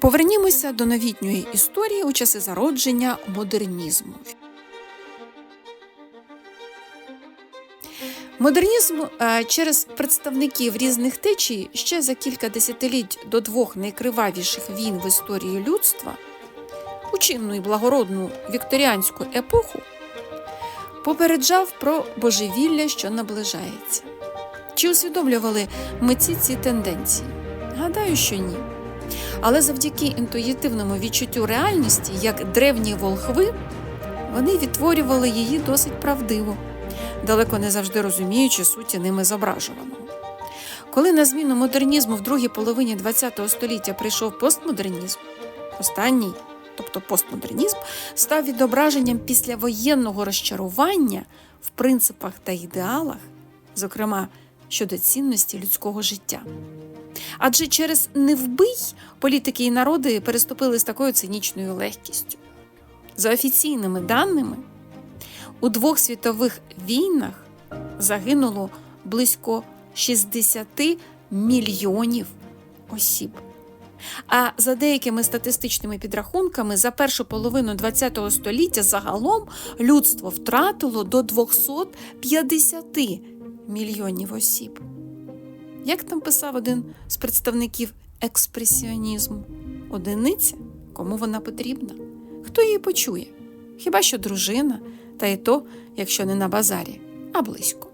Повернімося до новітньої історії у часи зародження модернізму. Модернізм е, через представників різних течій ще за кілька десятиліть до двох найкривавіших війн в історії людства, у чинну і благородну вікторіанську епоху, попереджав про божевілля, що наближається. Чи усвідомлювали митці ці тенденції? Гадаю, що ні. Але завдяки інтуїтивному відчуттю реальності, як древні волхви, вони відтворювали її досить правдиво, далеко не завжди розуміючи суті ними зображуваного. Коли на зміну модернізму в другій половині ХХ століття прийшов постмодернізм, останній, тобто постмодернізм, став відображенням післявоєнного розчарування в принципах та ідеалах, зокрема щодо цінності людського життя. Адже через невбий політики і народи переступили з такою цинічною легкістю. За офіційними даними, у двох світових війнах загинуло близько 60 мільйонів осіб. А за деякими статистичними підрахунками, за першу половину ХХ століття загалом людство втратило до 250 мільйонів осіб. Як там писав один з представників експресіонізму? Одиниця, кому вона потрібна? Хто її почує? Хіба що дружина, та й то, якщо не на базарі, а близько.